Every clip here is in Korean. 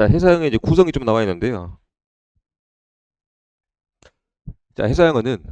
자, 해사형의 이제 구성이 좀 나와 있는데요. 자, 해사형어는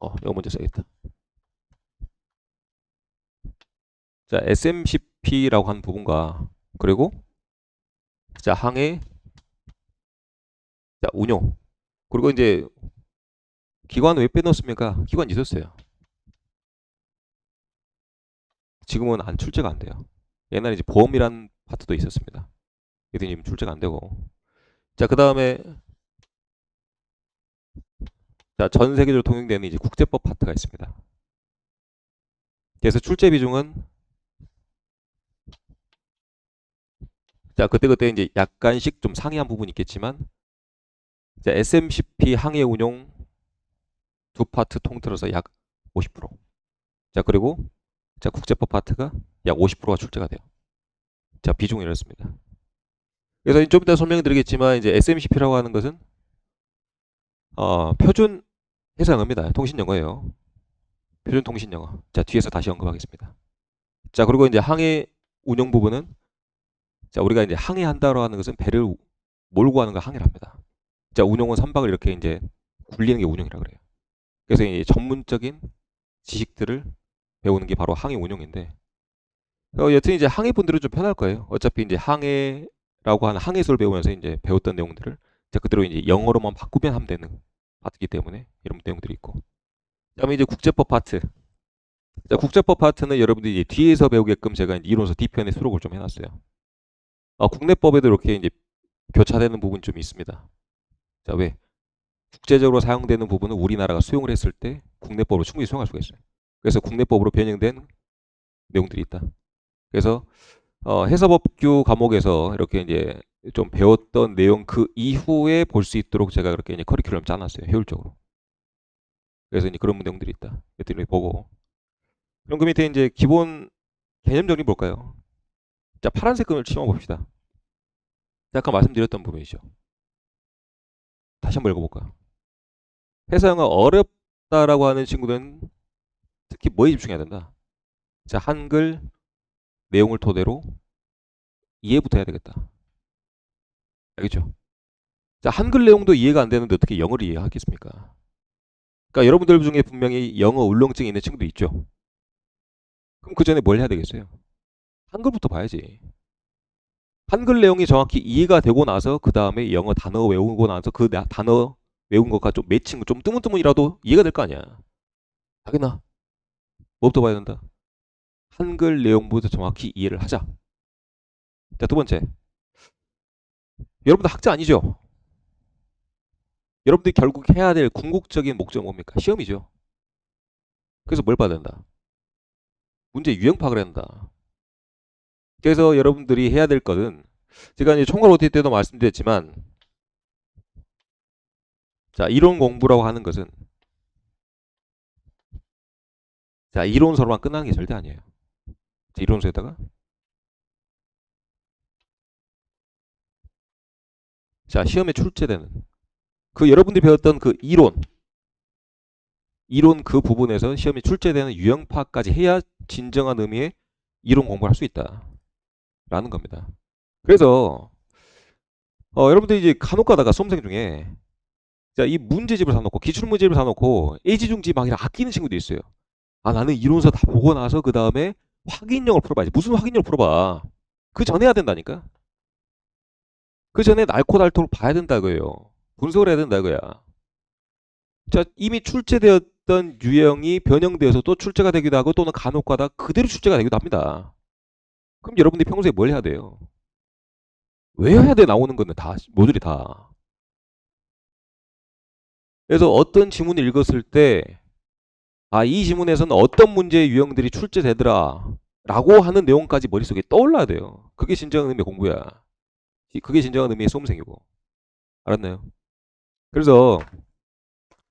어, 이거 먼저 써야겠다. 자, SMCP라고 하는 부분과 그리고 자, 항해 자, 운용 그리고 이제 기관 왜 빼놓습니까? 기관 있었어요. 지금은 안 출제가 안 돼요. 옛날에 이제 보험이란 파트도 있었습니다. 이게 지금 출제가 안 되고. 자, 그 다음에 자, 전 세계적으로 통용되는 이제 국제법 파트가 있습니다. 그래서 출제 비중은 자, 그때그때 이제 약간씩 좀 상이한 부분이 있겠지만 자, SMCP 항해 운용 두 파트 통틀어서 약 50%. 자, 그리고 자, 국제법 파트가 약 50%가 출제가 돼요. 자, 비중이 이렇습니다. 그래서 좀 이따 설명드리겠지만 이제 SMCP라고 하는 것은 어, 표준 해상어입니다. 통신 영어예요. 표준 통신 영어. 자, 뒤에서 다시 언급하겠습니다. 자, 그리고 이제 항해 운영 부분은 자, 우리가 이제 항해한다고 하는 것은 배를 몰고 가는 걸 항해를 합니다. 자, 운용은 선박을 이렇게 이제 굴리는 게 운용이라 그래요. 그래서 이 전문적인 지식들을 배우는 게 바로 항해 운용인데 어, 여튼 이제 항해 분들은 좀 편할 거예요. 어차피 이제 항해라고 하는 항해술을 배우면서 이제 배웠던 내용들을 이제 그대로 이제 영어로만 바꾸면 하면 되는 파트이기 때문에 이런 내용들이 있고. 그다음에 이제 국제법 파트. 자, 국제법 파트는 여러분들이 뒤에서 배우게끔 제가 이론서 뒤편에 수록을 좀 해놨어요. 아, 국내법에도 이렇게 이제 교차되는 부분이 좀 있습니다. 자, 왜? 국제적으로 사용되는 부분은 우리나라가 수용을 했을 때 국내법으로 충분히 수용할 수가 있어요. 그래서 국내법으로 변형된 내용들이 있다. 그래서 어, 해서법규 과목에서 이렇게 이제 좀 배웠던 내용 그 이후에 볼 수 있도록 제가 그렇게 이제 커리큘럼 짜놨어요. 효율적으로. 그래서 이제 그런 내용들이 있다. 이것들을 보고. 그럼 그 밑에 이제 기본 개념 정리 볼까요? 자, 파란색 끈을 치워 봅시다. 아까 말씀드렸던 부분이죠. 다시 한번 읽어볼까요? 해상어가 어렵다라고 하는 친구들은 특히 뭐에 집중해야 된다? 자, 한글 내용을 토대로 이해부터 해야 되겠다. 알겠죠? 자, 한글 내용도 이해가 안 되는데 어떻게 영어를 이해하겠습니까? 그러니까 여러분들 중에 분명히 영어 울렁증이 있는 친구도 있죠. 그럼 그 전에 뭘 해야 되겠어요? 한글부터 봐야지. 한글 내용이 정확히 이해가 되고 나서 그 다음에 영어 단어 외우고 나서 그 나- 단어 외운 것과 좀 매칭, 좀 뜨문뜨문이라도 이해가 될 거 아니야. 하겠나? 뭐부터 봐야 된다? 한글 내용부터 정확히 이해를 하자. 자, 두 번째. 여러분들 학자 아니죠? 여러분들이 결국 해야 될 궁극적인 목적은 뭡니까? 시험이죠. 그래서 뭘 봐야 된다? 문제 유형 파악을 된다. 그래서 여러분들이 해야 될 것은 제가 이제 총괄 OT 때도 말씀드렸지만 자, 이론 공부라고 하는 것은 자, 이론서로만 끝나는 게 절대 아니에요. 자, 이론서에다가 자, 시험에 출제되는 그 여러분들이 배웠던 그 이론 이론 그 부분에서 시험에 출제되는 유형 파악까지 해야 진정한 의미의 이론 공부를 할 수 있다. 라는 겁니다. 그래서 어, 여러분들이 이제 간혹 가다가 수험생 중에 자, 이 문제집을 사놓고 기출문제집을 사놓고 애지중지 막 이렇게 아끼는 친구도 있어요. 아 나는 이론서 다 보고 나서 그 다음에 확인형을 풀어봐야지. 무슨 확인형을 풀어봐. 그 전에 해야 된다니까. 그 전에 날코달토를 봐야 된다고요. 분석을 해야 된다고야. 자 이미 출제되었던 유형이 변형되어서 또 출제가 되기도 하고 또는 간혹 가다 그대로 출제가 되기도 합니다. 그럼 여러분들이 평소에 뭘 해야 돼요? 외워야 돼 나오는 거는 다 모듈이 다. 그래서 어떤 지문을 읽었을 때 아, 이 지문에서는 어떤 문제의 유형들이 출제되더라 라고 하는 내용까지 머릿속에 떠올라야 돼요. 그게 진정한 의미의 공부야. 이- 그게 진정한 의미의 수험생이고. 알았나요? 그래서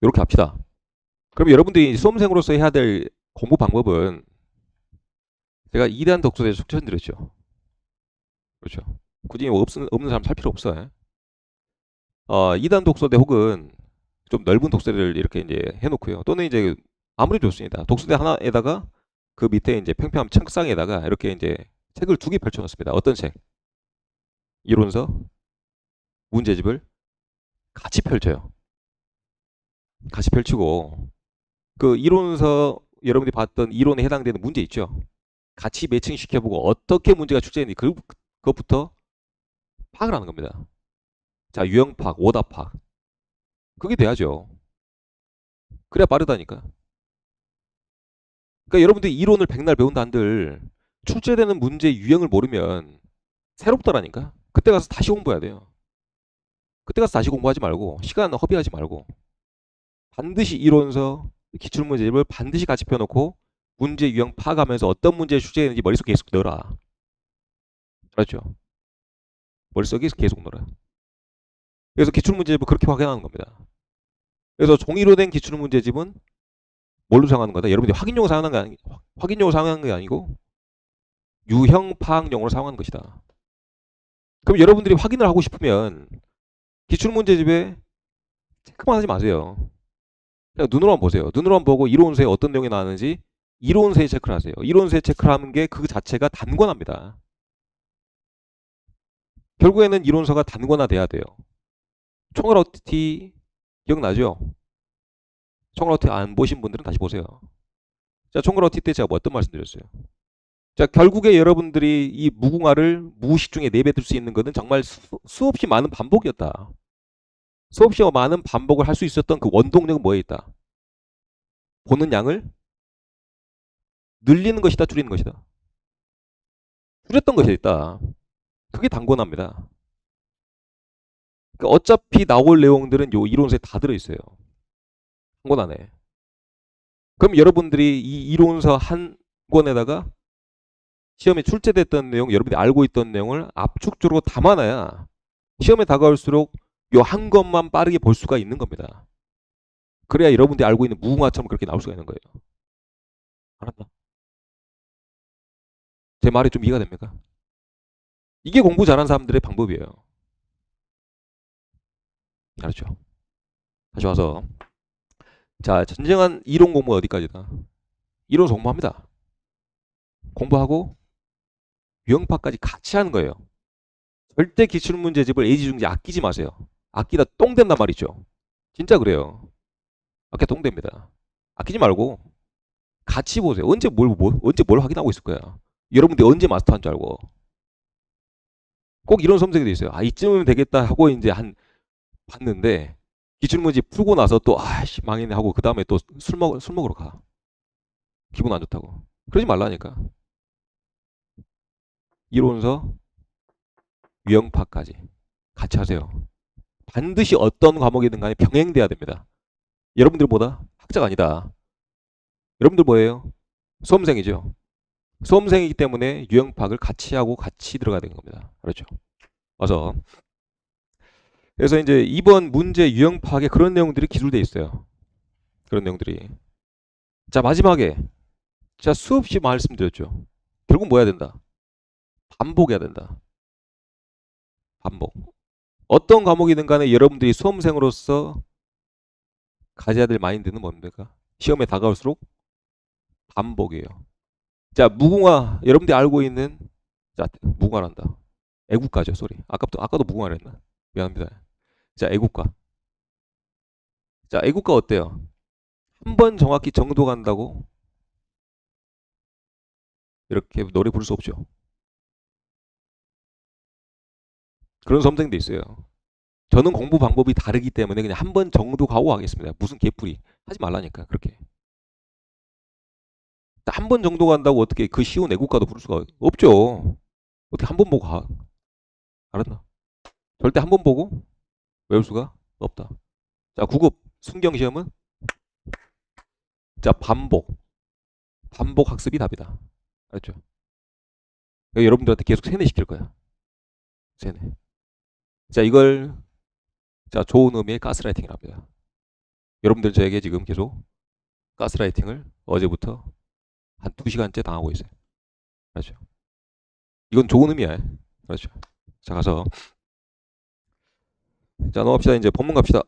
이렇게 합시다. 그럼 여러분들이 수험생으로서 해야 될 공부 방법은 제가 2단 독서대 추천드렸죠. 그렇죠. 굳이 뭐 없는, 없는 사람 살 필요 없어. 어, 2단 독서대 혹은 좀 넓은 독서대를 이렇게 이제 해놓고요. 또는 이제 아무리 좋습니다. 독서대 하나에다가 그 밑에 이제 평평한 책상에다가 이렇게 이제 책을 두 개 펼쳐놓습니다. 어떤 책? 이론서 문제집을 같이 펼쳐요. 같이 펼치고 그 이론서 여러분들이 봤던 이론에 해당되는 문제 있죠. 같이 매칭시켜보고 어떻게 문제가 출제되는지 그, 그것부터 파악을 하는 겁니다. 자, 유형 파악, 오답 파악. 그게 돼야죠. 그래야 빠르다니까. 그러니까 여러분들이 이론을 백날 배운다 한들 출제되는 문제 유형을 모르면 새롭더라니까. 그때 가서 다시 공부해야 돼요. 그때 가서 다시 공부하지 말고 시간 허비하지 말고 반드시 이론서 기출문제집을 반드시 같이 펴놓고 문제 유형 파악하면서 어떤 문제에 출제되는지 머릿속에 계속 넣어라. 그렇죠? 머릿속에 계속 넣어라. 그래서 기출문제집을 그렇게 확인하는 겁니다. 그래서 종이로 된 기출문제집은 뭘로 사용하는 거다? 여러분들이 확인용으로 사용하는 게 아니, 확인용으로 사용하는 게 아니고 유형 파악용으로 사용하는 것이다. 그럼 여러분들이 확인을 하고 싶으면 기출문제집에 체크만 하지 마세요. 그냥 눈으로만 보세요. 눈으로만 보고 이론서에 어떤 내용이 나왔는지 이론서에 체크를 하세요. 이론서에 체크를 하는 게 그 자체가 단권합니다. 결국에는 이론서가 단권화돼야 돼요. 총알 OT 기억나죠? OT 안 보신 분들은 다시 보세요. 자, OT 때 제가 뭐 어떤 말씀 드렸어요? 자, 결국에 여러분들이 이 무궁화를 무의식 중에 내뱉을 수 있는 것은 정말 수, 수없이 많은 반복이었다. 수없이 많은 반복을 할 수 있었던 그 원동력은 뭐에 있다? 보는 양을 늘리는 것이다, 줄이는 것이다. 줄였던 것이 있다. 그게 단권합니다. 그러니까 어차피 나올 내용들은 요 이론서에 다 들어있어요. 한 권 안에. 그럼 여러분들이 이 이론서 한 권에다가 시험에 출제됐던 내용, 여러분들이 알고 있던 내용을 압축적으로 담아놔야 시험에 다가올수록 요 한 것만 빠르게 볼 수가 있는 겁니다. 그래야 여러분들이 알고 있는 무궁화처럼 그렇게 나올 수가 있는 거예요. 알았다. 제 말이 좀 이해가 됩니까? 이게 공부 잘하는 사람들의 방법이에요. 알았죠? 다시 와서 자 진정한 이론 공부 어디까지다? 이론 공부합니다. 공부하고 유형파까지 같이 하는 거예요. 절대 기출문제집을 예지중지 아끼지 마세요. 아끼다 똥 된단 말이죠. 진짜 그래요. 아끼다 똥 됩니다. 아끼지 말고 같이 보세요. 언제 뭘, 뭐, 언제 뭘 확인하고 있을 거야. 여러분들 언제 마스터한 줄 알고. 꼭 이런 돼 있어요. 아, 이쯤이면 되겠다 하고 이제 한 봤는데 기출문제 풀고 나서 또 아씨 망했네 하고 그 다음에 또 술 먹, 술 먹으러 가. 기분 안 좋다고. 그러지 말라니까. 이론서 유형파까지 같이 하세요. 반드시 어떤 과목이든 간에 병행돼야 됩니다. 여러분들 보다 학자가 아니다. 여러분들 뭐예요? 수험생이죠. 수험생이기 때문에 유형파악을 같이 하고 같이 들어가야 되는 겁니다. 그렇죠? 와서 그래서 이제 이번 문제 유형 파악에 그런 내용들이 기술돼 있어요. 그런 내용들이. 자 마지막에 자 수없이 말씀드렸죠. 결국 뭐 해야 된다? 반복해야 된다. 반복. 어떤 과목이든 간에 여러분들이 수험생으로서 가져야 될 마인드는 뭡니까? 시험에 다가올수록 반복이에요. 자 무궁화 여러분들이 알고 있는 자 무궁화란다. 애국가죠 소리. 아까부터 아까도 무궁화랬나? 미안합니다. 자, 애국가. 자, 애국가 어때요? 한 번 정확히 정도 간다고 이렇게 노래 부를 수 없죠. 그런 섬생도 있어요. 저는 공부 방법이 다르기 때문에 그냥 한 번 정도 가고 하겠습니다. 무슨 개풀이 하지 말라니까 그렇게. 한 번 정도 간다고 어떻게 그 쉬운 애국가도 부를 수가 없죠. 어떻게 한 번 보고 가? 알았나? 절대 한 번 보고 외울 수가 없다. 자, 9급 순경 시험은 자, 반복. 반복 학습이 답이다. 알았죠? 여러분들한테 계속 세뇌시킬 거야. 세뇌. 자, 이걸 자, 좋은 의미의 가스라이팅을 합니다. 여러분들 저에게 지금 계속 가스라이팅을 어제부터 한 2시간째 당하고 있어요. 그렇죠? 이건 좋은 의미야. 그렇죠? 자, 가서 자, 넘어갑시다. 이제 본문 갑시다.